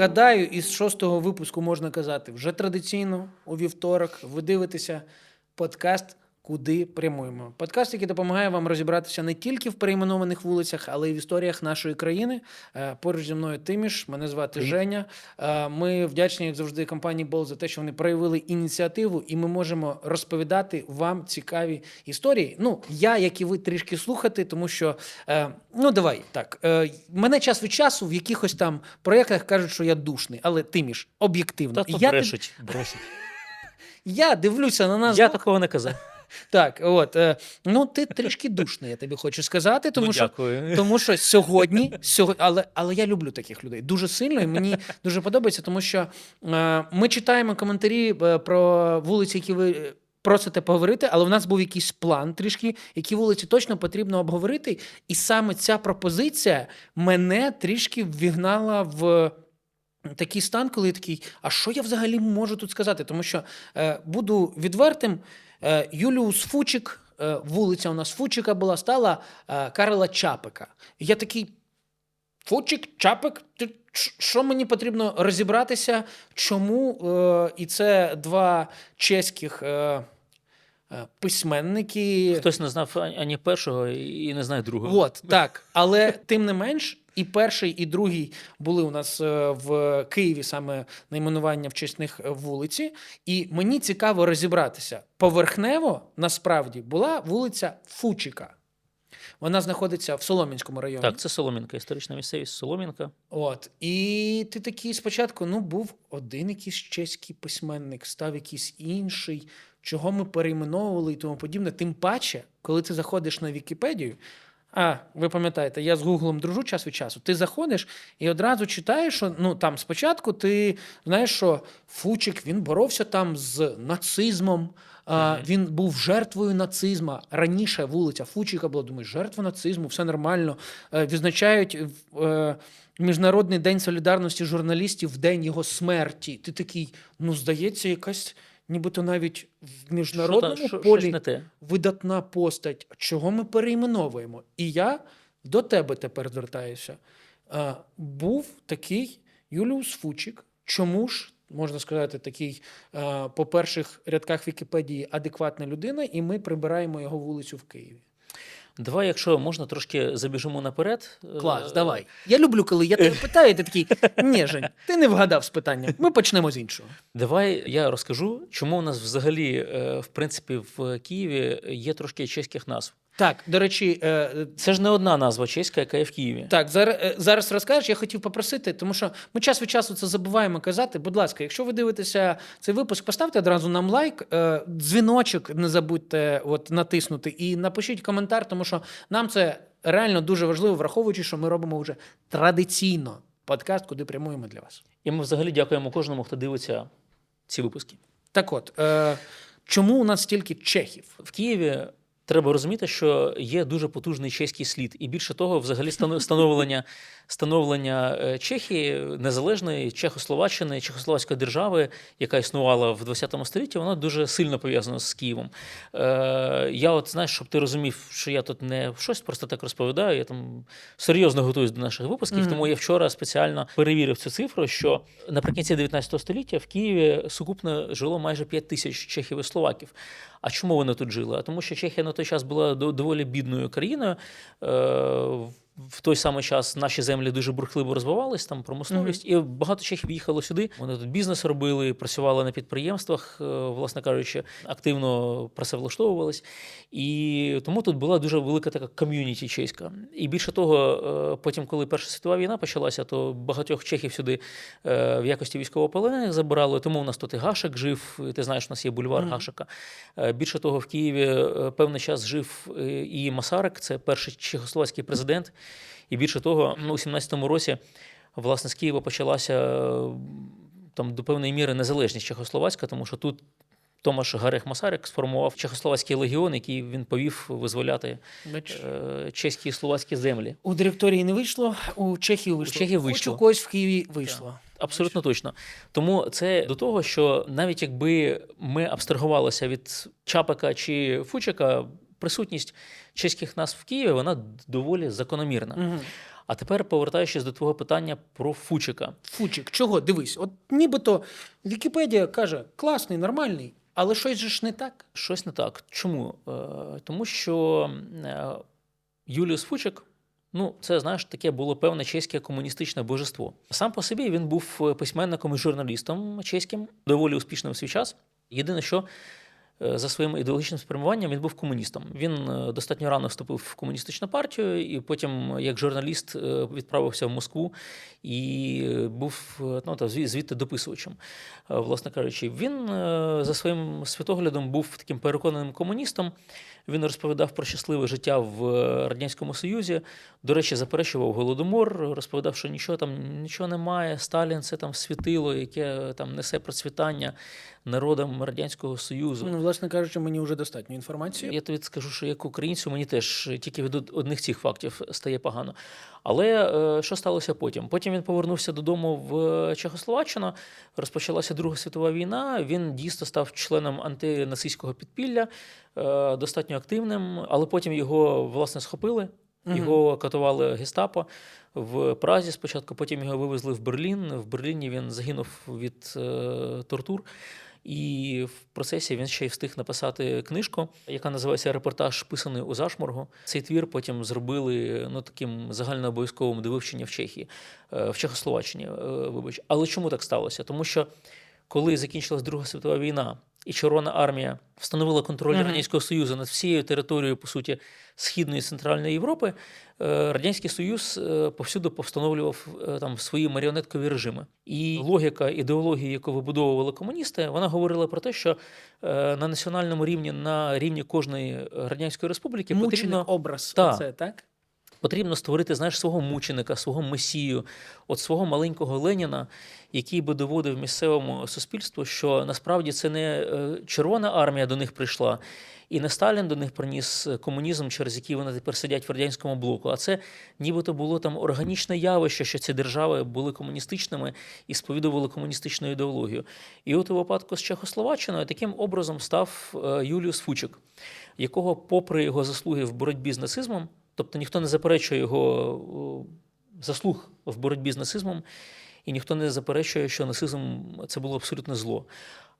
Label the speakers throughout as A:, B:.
A: Гадаю, із шостого випуску можна казати вже традиційно у вівторок. Ви дивитеся подкаст Куди прямуємо. Подкаст, який допомагає вам розібратися не тільки в перейменованих вулицях, але й в історіях нашої країни. Е, Поруч зі мною Тиміш, мене звати Женя. Е, Ми вдячні, як завжди, компанії Бол за те, що вони проявили ініціативу, і ми можемо розповідати вам цікаві історії. Ну, я, як і ви, трішки слухати, тому що е, ну давай так. Мене час від часу в якихось там проєктах кажуть, що я душний, але Тиміш, об'єктивно.
B: Та то
A: я,
B: брешуть, брешуть.
A: я дивлюся на нас.
B: Я такого не казав.
A: Так, от е, ну ти трішки душний, я тобі хочу сказати, тому
B: ну,
A: що.
B: дякую.
A: Тому що сьогодні, сьогодні але, але я люблю таких людей дуже сильно, і мені дуже подобається, тому що е, ми читаємо коментарі е, про вулиці, які ви е, просите поговорити, але в нас був якийсь план трішки, які вулиці точно потрібно обговорити. І саме ця пропозиція мене трішки ввігнала в. Такий стан, коли я такий, а що я взагалі можу тут сказати? Тому що е, буду відвертим, Юліус Фучик, е, вулиця у нас Фучика була, стала е, Карла Чапика. Я такий. Фучик, Чапик, що мені потрібно розібратися, чому е, і це два чеських е, е, письменники.
B: Хтось не знав ані першого і не знає другого.
A: От, так. Але тим не менш, і перший, і другий були у нас е, в Києві саме найменування в честь них е, вулиці. І мені цікаво розібратися. Поверхнево насправді була вулиця Фучика. Вона знаходиться в Солом'янському районі.
B: Так, це Соломінка, історична місцевість Соломінка.
A: От. І ти такий спочатку, ну, був один якийсь чеський письменник, став якийсь інший, чого ми перейменовували і тому подібне. Тим паче, коли ти заходиш на Вікіпедію, а ви пам'ятаєте, я з Гуглом дружу час від часу. Ти заходиш і одразу читаєш, що ну там спочатку ти знаєш, що Фучик він боровся там з нацизмом. А,
B: Мгм.
A: Він був жертвою нацизму. Раніше вулиця Фучика була, думаю, жертва нацизму, все нормально. Е, Відзначають е, Міжнародний день солідарності журналістів в день його смерті. Ти такий, ну здається, якась, нібито навіть в міжнародному
B: Що
A: полі
B: що- те.
A: видатна постать. Чого ми перейменовуємо? І я до тебе тепер звертаюся. Був такий Юліус Фучик. Чому ж, можна сказати, такий по перших рядках Вікіпедії адекватна людина, і ми прибираємо його вулицю в Києві.
B: Давай, якщо можна, трошки забіжимо наперед.
A: Клас,
B: Е,
A: давай. Я люблю, коли я тебе питаю, і ти такий, ні, Жень, ти не вгадав з питанням. Ми почнемо з іншого.
B: Давай я розкажу, чому у нас взагалі, е, в принципі, в Києві є трошки чеських назв.
A: Так, до речі, е,
B: Це ж не одна назва чеська, яка є в Києві.
A: Так, зараз, е, зараз розкажеш, я хотів попросити, тому що ми час від часу це забуваємо казати. Будь ласка, якщо ви дивитеся цей випуск, поставте одразу нам лайк, е, дзвіночок не забудьте от, натиснути і напишіть коментар, тому що нам це реально дуже важливо, враховуючи, що ми робимо вже традиційно подкаст, куди прямуємо для вас.
B: І ми взагалі дякуємо кожному, хто дивиться ці випуски.
A: Так от, е, чому у нас стільки чехів?
B: В Києві треба розуміти, що є дуже потужний чеський слід, і більше того, взагалі становлення, становлення е, Чехії незалежної Чехословаччини, Чехословацької держави, яка існувала в 20 столітті, вона дуже сильно пов'язана з Києвом. Е, я, от знаєш, щоб ти розумів, що я тут не щось просто так розповідаю. Я там серйозно готуюсь до наших випусків,
A: Мгм.
B: тому я вчора спеціально перевірив цю цифру, що наприкінці 19 століття в Києві сукупно жило майже 5 тисяч чехів і словаків. А чому вони тут жили? А тому, що Чехія на той час була до- доволі бідною країною. В той самий час наші землі дуже бурхливо розвивались, там промисловість, і багато чехів їхало сюди. Вони тут бізнес робили, працювали на підприємствах, е, власне кажучи, активно працевлаштовувались. І тому тут була дуже велика така ком'юніті чеська. І більше того, е, потім, коли Перша світова війна почалася, то багатьох чехів сюди е, в якості військовополонених забирали. Тому у нас тут і Гашек жив. і Ти знаєш, у нас є бульвар
A: Мгм.
B: Гашека. Е, Більше того, в Києві певний час жив і Масарик, це перший чехословацький президент. І більше того, ну, у 17-му році, власне, з Києва почалася е, там до певної міри незалежність Чехословацька, тому що тут. Томаш Гарех Масарик сформував Чехословацький легіон, який він повів визволяти
A: Бач,
B: е, чеські і словацькі землі.
A: У директорії не вийшло, у Чехії вийшло.
B: Чехії
A: Хоч
B: вийшло.
A: у когось в Києві вийшло.
B: Абсолютно точно. Тому це до того, що навіть якби ми абстрагувалися від Чапика чи Фучика, присутність чеських назв в Києві вона доволі закономірна.
A: Мгм.
B: А тепер повертаючись до твого питання про Фучика.
A: Фучик, чого? Дивись, от нібито Вікіпедія каже, класний, нормальний, але щось же ж не так.
B: Щось не так. Чому? Е, Тому що е, Юліус Фучик. Ну, це знаєш, таке було певне чеське комуністичне божество. Сам по собі він був письменником і журналістом чеським, доволі успішним в свій час. Єдине, що за своїм ідеологічним спрямуванням він був комуністом. Він е, достатньо рано вступив в комуністичну партію, і потім, як журналіст, е, відправився в Москву і е, був е, ну, та, звідти дописувачем. Е, Власне кажучи, він е, за своїм світоглядом був таким переконаним комуністом. Він розповідав про щасливе життя в е, Радянському Союзі. До речі, заперечував голодомор, розповідав, що нічого там нічого немає. Сталін це там світило, яке там несе процвітання народам Радянського Союзу.
A: Ну, власне кажучи, мені вже достатньо інформації.
B: Я тобі скажу, що як українцю мені теж тільки від одних цих фактів стає погано. Але е, що сталося потім? Потім він повернувся додому в Чехословаччину, розпочалася Друга світова війна. Він дійсно став членом антинацистського підпілля, е, достатньо активним, але потім його власне схопили. Його катували гестапо в Празі спочатку, потім його вивезли в Берлін. В Берліні він загинув від е, тортур. І в процесі він ще й встиг написати книжку, яка називається Репортаж писаний у зашморгу. Цей твір потім зробили ну таким загальнообов'язковим до вивчення в Чехії, е, в Чехословаччині. е, Вибач. Але чому так сталося? Тому що коли закінчилась Друга світова війна, і Червона армія встановила контроль
A: Мгм.
B: Радянського Союзу над всією територією, по суті, Східної і Центральної Європи, е, Радянський Союз е, повсюди повстановлював е, там свої маріонеткові режими. І логіка ідеології, яку вибудовували комуністи, вона говорила про те, що на національному рівні, на рівні кожної радянської республіки,
A: Мучений
B: потрібно
A: образ.
B: Та.
A: Оце, так?
B: Потрібно створити знаєш, свого мученика, свого месію, от свого маленького Леніна, який би доводив місцевому суспільству, що насправді це не е, Червона армія до них прийшла, і не Сталін до них приніс комунізм, через який вони тепер сидять в радянському блоку. А це нібито було там органічне явище, що ці держави були комуністичними і сповідували комуністичну ідеологію. І от у випадку з Чехословаччиною таким образом став е, Юліус Фучик, якого, попри його заслуги в боротьбі з нацизмом, тобто ніхто не заперечує його заслуг в боротьбі з нацизмом, і ніхто не заперечує, що нацизм це було абсолютне зло.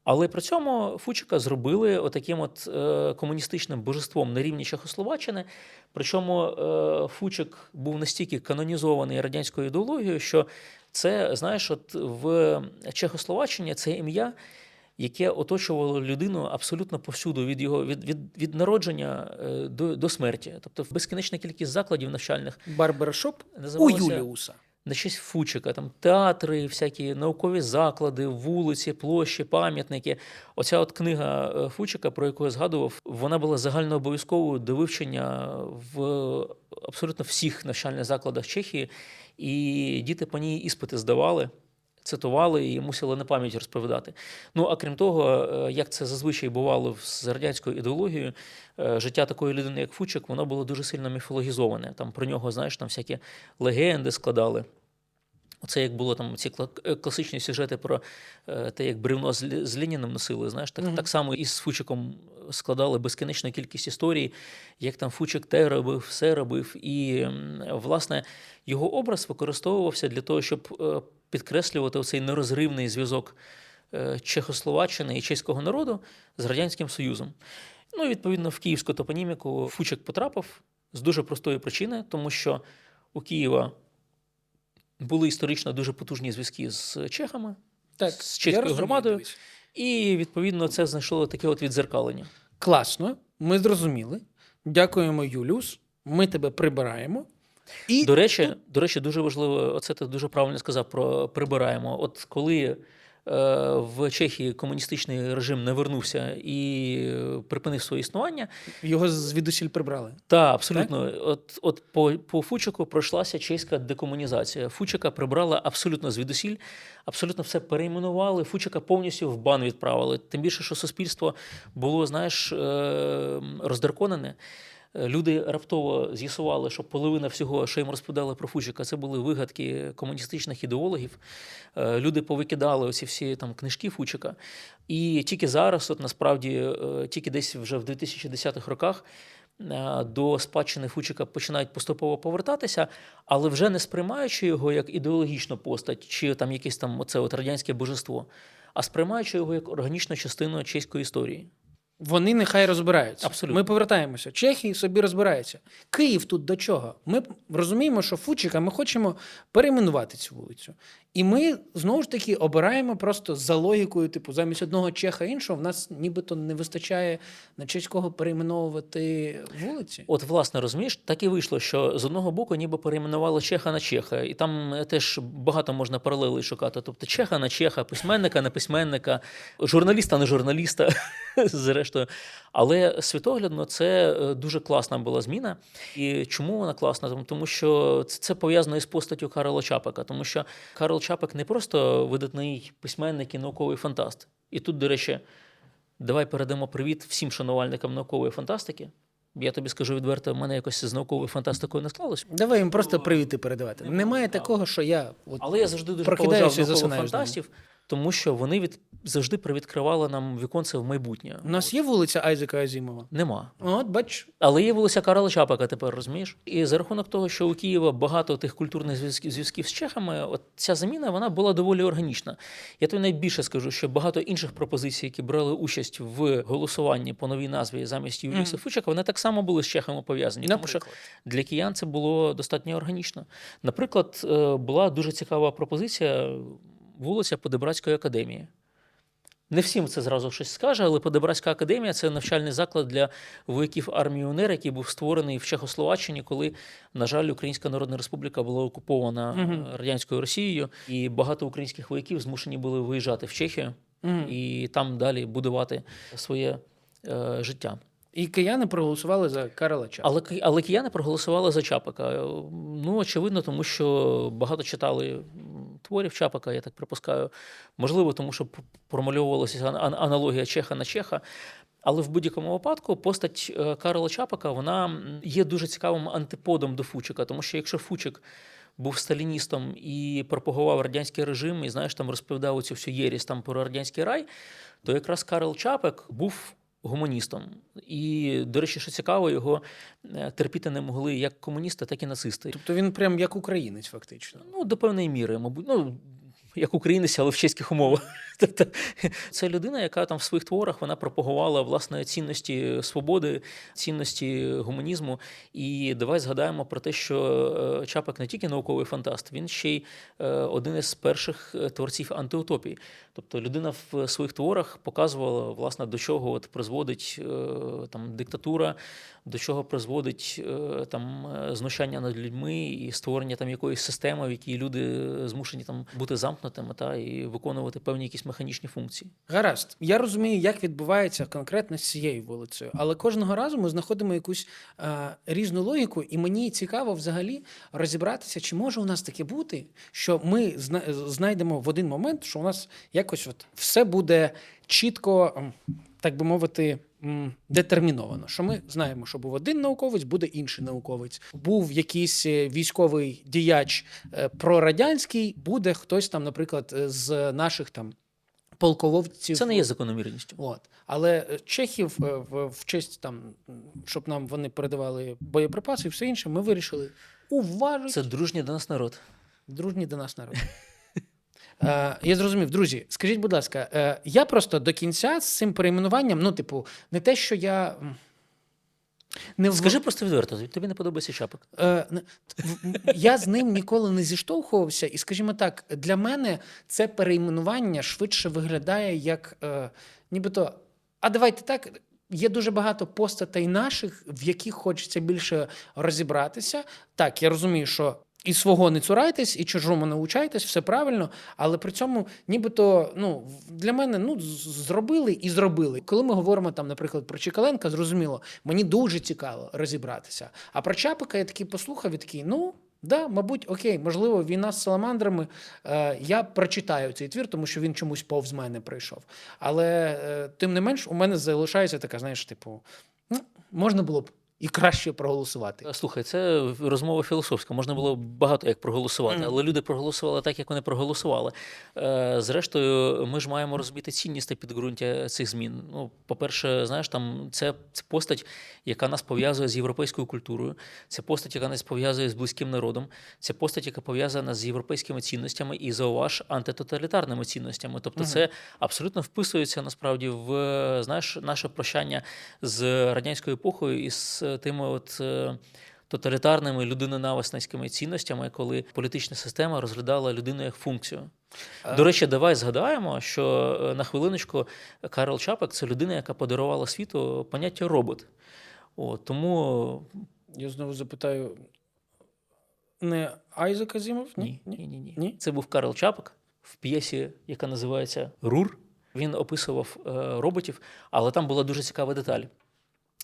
B: Але при цьому Фучика зробили отаким от е, комуністичним божеством на рівні Чехословаччини. Причому е, Фучик був настільки канонізований радянською ідеологією, що це, знаєш, от в Чехословаччині це ім'я, яке оточувало людину абсолютно повсюду від його від, від, від народження е, до, до смерті. Тобто безкінечна кількість закладів навчальних
A: Барбершоп у Юліуса.
B: на честь Фучика, там театри, всякі наукові заклади, вулиці, площі, пам'ятники. Оця от книга е, Фучика, про яку я згадував, вона була загальнообов'язковою до вивчення в абсолютно всіх навчальних закладах Чехії, і діти по ній іспити здавали. Цитували і мусили на пам'ять розповідати. Ну а крім того, е, як це зазвичай бувало з радянською ідеологією, е, життя такої людини, як Фучик, воно було дуже сильно міфологізоване. Там про нього, знаєш, там всякі легенди складали. Оце як було там ці е, класичні сюжети про те, як бревно з, Лі- з Леніном носили. Знаєш, так,
A: Мгм.
B: так само і з Фучиком складали безкінечну кількість історій, як там Фучик те робив, все робив. І, власне, його образ використовувався для того, щоб підкреслювати цей нерозривний зв'язок е, Чехословаччини і чеського народу з Радянським Союзом. Ну, і, відповідно, в київську топоніміку Фучик потрапив з дуже простої причини, тому що у Києва були історично дуже потужні зв'язки з чехами,
A: Так,
B: з чеською громадою.
A: дивись.
B: і відповідно це знайшло таке от відзеркалення.
A: Класно, ми зрозуміли. Дякуємо, Юліус. Ми тебе прибираємо. І
B: До речі, до речі, дуже важливо, оце ти дуже правильно сказав про прибираємо. От коли е, в Чехії комуністичний режим не вернувся і припинив своє існування,
A: його звідусіль прибрали.
B: та абсолютно, от, от по, по Фучику пройшлася чеська декомунізація. Фучика прибрала абсолютно звідусіль, абсолютно все перейменували. Фучика повністю в бан відправили. Тим більше, що суспільство було, знаєш, е, роздраконене. Е, Люди раптово з'ясували, що половина всього, що їм розповідали про Фучика, це були вигадки комуністичних ідеологів. Е, Люди повикидали оці всі там книжки Фучика. І тільки зараз, от насправді, е, тільки десь вже в 2010-х роках. е, до спадщини Фучика починають поступово повертатися, але вже не сприймаючи його як ідеологічну постать, чи там якесь там оце от радянське божество, а сприймаючи його як органічну частину чеської історії.
A: Вони нехай розбираються.
B: Абсолютно.
A: Ми повертаємося. Чехії собі розбираються. Київ тут до чого? Ми розуміємо, що Фучика ми хочемо перейменувати цю вулицю. І ми знову ж таки обираємо просто за логікою, типу, замість одного чеха іншого, в нас нібито не вистачає на честь кого перейменовувати вулиці.
B: От, власне, розумієш, так і вийшло, що з одного боку ніби перейменували Чеха на Чеха, і там е, теж багато можна паралелей шукати. Тобто Чеха на Чеха, письменника на письменника, журналіста на журналіста, зрештою. Але світоглядно це е, дуже класна була зміна. І чому вона класна? Тому- що це- це пов'язано із постаттю Карла Чапика. Тому що Карл Чапик не просто видатний письменник і науковий фантаст. І тут, до речі, давай передамо привіт всім шанувальникам наукової фантастики. Я тобі скажу відверто, в мене якось з науковою фантастикою не склалось.
A: Давай їм просто привіти передавати. Немає такого, що я от
B: Але я завжди дуже поважав наукових фантастів, тому що вони від завжди привідкривали нам віконце в майбутнє.
A: у нас є вулиця Айзека Азімова.
B: Нема.
A: От, бач,
B: Але є вулиця Карла Чапака тепер, розумієш? І за рахунок того, що у Києва багато тих культурних зв'язків, зв'язків з чехами, от ця заміна вона була доволі органічна. Я тобі найбільше скажу, що багато інших пропозицій, які брали участь в голосуванні по новій назві замість Юрія
A: Мгм.
B: Сафучика, вони так само були з чехами пов'язані. Тому що для киян це було достатньо органічно. Наприклад, е, була дуже цікава пропозиція вулиця Подебратської академії. Не всім це зразу щось скаже, але Подебратська академія це навчальний заклад для вояків армії УНР, який був створений в Чехословаччині, коли, на жаль, Українська Народна Республіка була окупована е, радянською Росією, і багато українських вояків змушені були виїжджати в Чехію
A: Мгм.
B: і там далі будувати своє е, життя.
A: І кияни проголосували за Карла Чапа.
B: Але, але кияни проголосували за Чапика. Е, Ну, очевидно, тому що багато читали творів Чапика, я так припускаю. Можливо, тому що промальовувалася ан- ан- аналогія Чеха на Чеха. Але в будь-якому випадку постать е, Карла Чапика вона є дуже цікавим антиподом до Фучика, тому що якщо Фучик був сталіністом і пропагував радянський режим, і знаєш, там розповідав цю всю єрість там про радянський рай, то якраз Карл Чапик був гуманістом. І, до речі, що цікаво, його е, терпіти не могли як комуністи, так і нацисти.
A: Тобто він прям як українець, фактично.
B: Ну, до певної міри, мабуть, ну. Як українець, але в чеських умовах. Тобто, це людина, яка там в своїх творах вона пропагувала власне цінності свободи, цінності гуманізму. І давай згадаємо про те, що е, не тільки науковий фантаст, він ще й е, один із перших е, творців антиутопії. Тобто людина в своїх творах показувала, власне, до чого от призводить там диктатура, до чого призводить там знущання над людьми і створення там якоїсь системи, в якій люди змушені там бути замкнутими та і виконувати певні якісь механічні функції.
A: Гаразд, я розумію, як відбувається конкретно з цією вулицею, але кожного разу ми знаходимо якусь е, різну логіку, і мені цікаво взагалі розібратися, чи може у нас таке бути, що ми знайдемо в один момент, що у нас якось от все буде чітко, так би мовити. Детерміновано, що ми знаємо, що був один науковець, буде інший науковець. Був якийсь е, військовий діяч е, прорадянський, буде хтось там, наприклад, е, з наших там полководців.
B: Це не є закономірністю.
A: От. Але чехів в, в честь там, щоб нам вони передавали боєприпаси і все інше, ми вирішили уважити
B: Це дружній до нас народ.
A: дружній до нас народ. Е, я зрозумів, друзі, скажіть, будь ласка, е, я просто до кінця з цим перейменуванням, ну, типу, не те, що я. Не в-
B: Скажи просто відверто, тобі не подобається Чапик.
A: Е, Я з ним ніколи не зіштовхувався, і, скажімо так, для мене це перейменування швидше виглядає як е, нібито. А давайте так. Є дуже багато постатей наших, в яких хочеться більше розібратися. Так, я розумію, що і свого не цурайтесь, і чужому не учайтесь, все правильно. Але при цьому, нібито, ну для мене ну зробили і зробили. Коли ми говоримо там, наприклад, про Чекаленка, зрозуміло, мені дуже цікаво розібратися. А про Чапика я такий послухав і такий, ну. Да, мабуть, окей, можливо, війна з саламандрами. Е, я прочитаю цей твір, тому що він чомусь повз мене прийшов. Але е, тим не менш, у мене залишається така, знаєш, типу, ну, можна було б і краще проголосувати.
B: Слухай, це розмова філософська. Можна було багато як проголосувати, але люди проголосували так, як вони проголосували. Е, Зрештою, ми ж маємо розуміти цінність та підґрунтя цих змін. Ну, по-перше, знаєш, там це, це постать, яка нас пов'язує з європейською культурою, це постать, яка нас пов'язує з близьким народом, це постать, яка пов'язана з європейськими цінностями і зауваж антитоталітарними цінностями. Тобто, це абсолютно вписується насправді в знаєш, наше прощання з радянською епохою і з тими от. е, Тоталітарними людинонависницькими цінностями, коли політична система розглядала людину як функцію. До речі, давай згадаємо, що е, на хвилиночку Карл Чапек це людина, яка подарувала світу поняття робот. О, тому
A: Я знову запитаю: не Айзек Азімов?
B: ні, ні, ні, ні.
A: Ні?
B: Це був Карл Чапек в п'єсі, яка називається Рур. Він описував е, роботів, але там була дуже цікава деталь.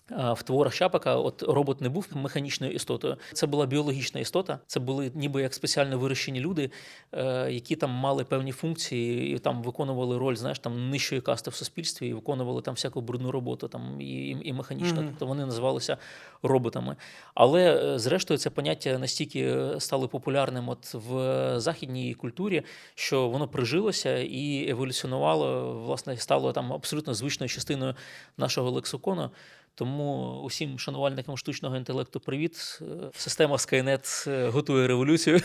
B: В творах Чапака от робот не був механічною істотою. Це була біологічна істота. Це були ніби як спеціально вирощені люди, е, які там мали певні функції і там виконували роль, знаєш, там нижчої касти в суспільстві і виконували там всяку брудну роботу, там і, і, і механічно.
A: Мгм.
B: Тобто вони називалися роботами. Але е, зрештою це поняття настільки стало популярним от в західній культурі, що воно прижилося і еволюціонувало, власне, стало там абсолютно звичною частиною нашого лексикону. Тому усім шанувальникам штучного інтелекту привіт. Е, Система Skynet е, готує революцію.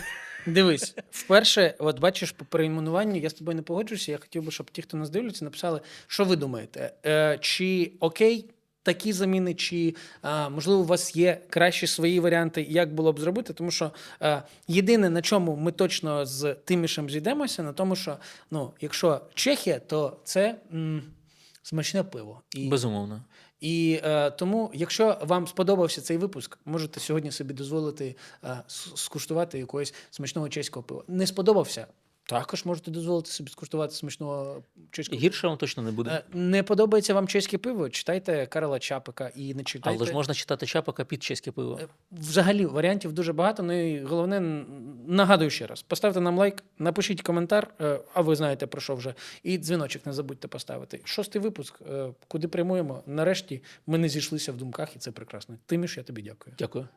A: Дивись, вперше, от бачиш, по перейменуванню я з тобою не погоджуюся. Я хотів би, щоб ті, хто нас дивляться, написали, що ви думаєте, е, чи окей. Такі заміни, чи а, можливо у вас є кращі свої варіанти, як було б зробити, тому що е, єдине, на чому ми точно з Тимішем зійдемося, на тому, що ну, якщо Чехія, то це м, смачне пиво. І,
B: Безумовно.
A: І е, тому, якщо вам сподобався цей випуск, можете сьогодні собі дозволити е, скуштувати якогось смачного чеського пива. Не сподобався? Також можете дозволити собі скуштувати смачного чеського.
B: Гірше вам точно не буде.
A: Е, Не подобається вам чеське пиво? Читайте Карла Чапика і не читайте.
B: Але ж можна читати Чапака під чеське пиво.
A: Е, Взагалі варіантів дуже багато. Ну і головне, нагадую ще раз: поставте нам лайк, напишіть коментар, е, а ви знаєте про що вже. І дзвіночок не забудьте поставити. Шостий випуск. Куди прямуємо? Нарешті ми не зійшлися в думках, і це прекрасно. Тиміш, я тобі дякую.
B: Дякую.